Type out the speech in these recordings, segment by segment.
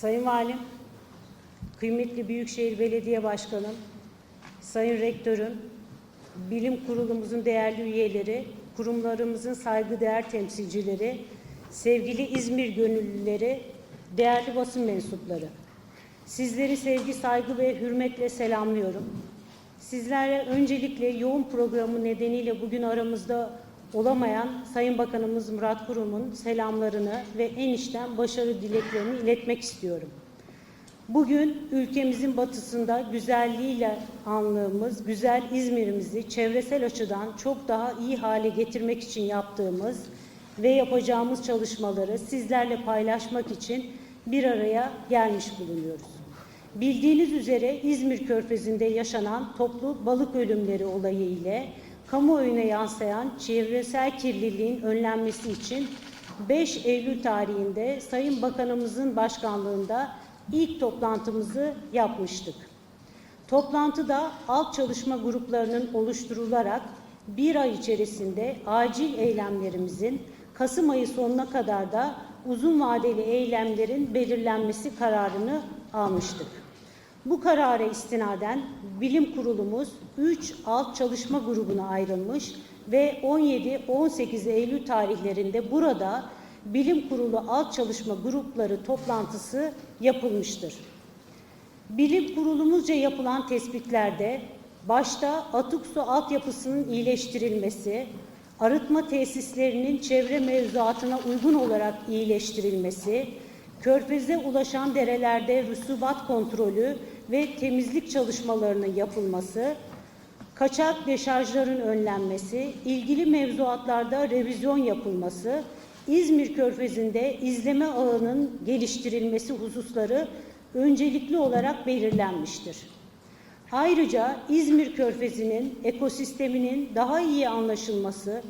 Sayın Valim, kıymetli Büyükşehir Belediye Başkanım, Sayın Rektörüm, Bilim Kurulumuzun değerli üyeleri, kurumlarımızın saygıdeğer temsilcileri, sevgili İzmir gönüllüleri, değerli basın mensupları. Sizleri sevgi, saygı ve hürmetle selamlıyorum. Sizlere öncelikle yoğun programı nedeniyle bugün aramızda olamayan Sayın Bakanımız Murat Kurum'un selamlarını ve en içten başarı dileklerini iletmek istiyorum. Bugün ülkemizin batısında güzelliğiyle anlığımız, güzel İzmir'imizi çevresel açıdan çok daha iyi hale getirmek için yaptığımız ve yapacağımız çalışmaları sizlerle paylaşmak için bir araya gelmiş bulunuyoruz. Bildiğiniz üzere İzmir Körfezi'nde yaşanan toplu balık ölümleri olayı ile kamuoyuna yansıyan çevresel kirliliğin önlenmesi için 5 Eylül tarihinde Sayın Bakanımızın başkanlığında ilk toplantımızı yapmıştık. Toplantıda alt çalışma gruplarının oluşturularak bir ay içerisinde acil eylemlerimizin Kasım ayı sonuna kadar da uzun vadeli eylemlerin belirlenmesi kararını almıştık. Bu karara istinaden bilim kurulumuz 3 alt çalışma grubuna ayrılmış ve 17-18 Eylül tarihlerinde burada bilim kurulu alt çalışma grupları toplantısı yapılmıştır. Bilim kurulumuzca yapılan tespitlerde başta atık su altyapısının iyileştirilmesi, arıtma tesislerinin çevre mevzuatına uygun olarak iyileştirilmesi, körfeze ulaşan derelerde rüsubat kontrolü ve temizlik çalışmalarının yapılması, kaçak deşarjların önlenmesi, ilgili mevzuatlarda revizyon yapılması, İzmir Körfezi'nde izleme ağının geliştirilmesi hususları öncelikli olarak belirlenmiştir. Ayrıca İzmir Körfezi'nin ekosisteminin daha iyi anlaşılması,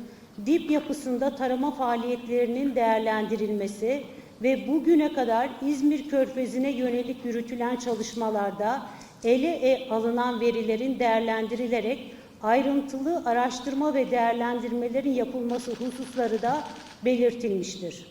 dip yapısında tarama faaliyetlerinin değerlendirilmesi ve bugüne kadar İzmir Körfezi'ne yönelik yürütülen çalışmalarda ele e alınan verilerin değerlendirilerek ayrıntılı araştırma ve değerlendirmelerin yapılması hususları da belirtilmiştir.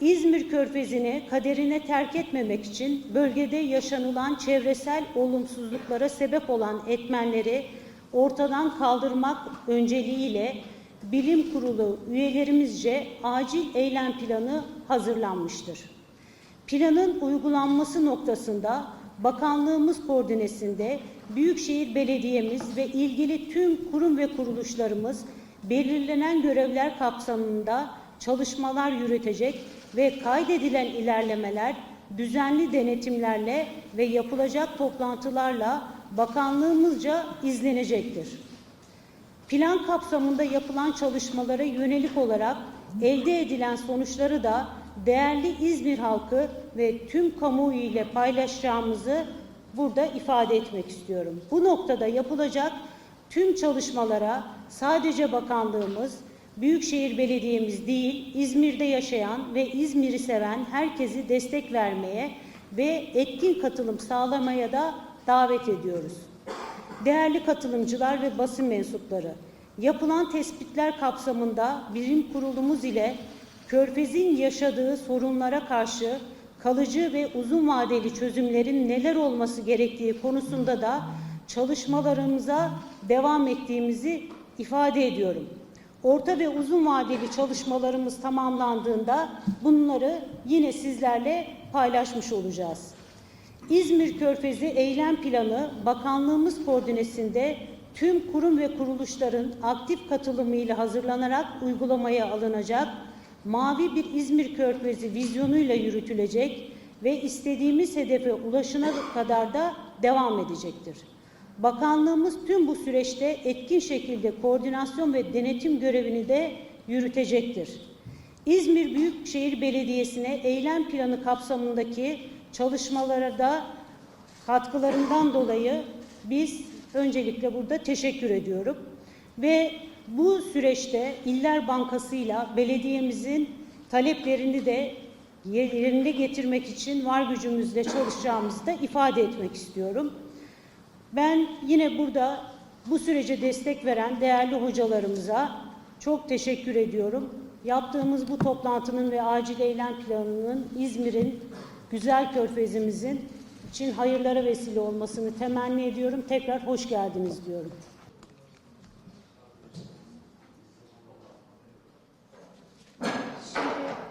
İzmir Körfezi'ni kaderine terk etmemek için bölgede yaşanılan çevresel olumsuzluklara sebep olan etmenleri ortadan kaldırmak önceliğiyle Bilim Kurulu üyelerimizce acil eylem planı hazırlanmıştır. Planın uygulanması noktasında bakanlığımız koordinesinde Büyükşehir Belediyemiz ve ilgili tüm kurum ve kuruluşlarımız belirlenen görevler kapsamında çalışmalar yürütecek ve kaydedilen ilerlemeler düzenli denetimlerle ve yapılacak toplantılarla bakanlığımızca izlenecektir. Plan kapsamında yapılan çalışmalara yönelik olarak elde edilen sonuçları da değerli İzmir halkı ve tüm kamuoyu ile paylaşacağımızı burada ifade etmek istiyorum. Bu noktada yapılacak tüm çalışmalara sadece bakanlığımız, Büyükşehir Belediye'miz değil, İzmir'de yaşayan ve İzmir'i seven herkesi destek vermeye ve etkin katılım sağlamaya da davet ediyoruz. Değerli katılımcılar ve basın mensupları, yapılan tespitler kapsamında birim kurulumuz ile Körfez'in yaşadığı sorunlara karşı kalıcı ve uzun vadeli çözümlerin neler olması gerektiği konusunda da çalışmalarımıza devam ettiğimizi ifade ediyorum. Orta ve uzun vadeli çalışmalarımız tamamlandığında bunları yine sizlerle paylaşmış olacağız. İzmir Körfezi Eylem Planı Bakanlığımız koordinesinde tüm kurum ve kuruluşların aktif katılımıyla hazırlanarak uygulamaya alınacak mavi bir İzmir Körfezi vizyonuyla yürütülecek ve istediğimiz hedefe ulaşına kadar da devam edecektir. Bakanlığımız tüm bu süreçte etkin şekilde koordinasyon ve denetim görevini de yürütecektir. İzmir Büyükşehir Belediyesi'ne eylem planı kapsamındaki çalışmalara da katkılarından dolayı biz öncelikle burada teşekkür ediyorum. Ve bu süreçte İller Bankası'yla belediyemizin taleplerini de yerine getirmek için var gücümüzle çalışacağımızı da ifade etmek istiyorum. Ben yine burada bu sürece destek veren değerli hocalarımıza çok teşekkür ediyorum. Yaptığımız bu toplantının ve acil eylem planının İzmir'in güzel körfezimizin için hayırlara vesile olmasını temenni ediyorum. Tekrar hoş geldiniz diyorum.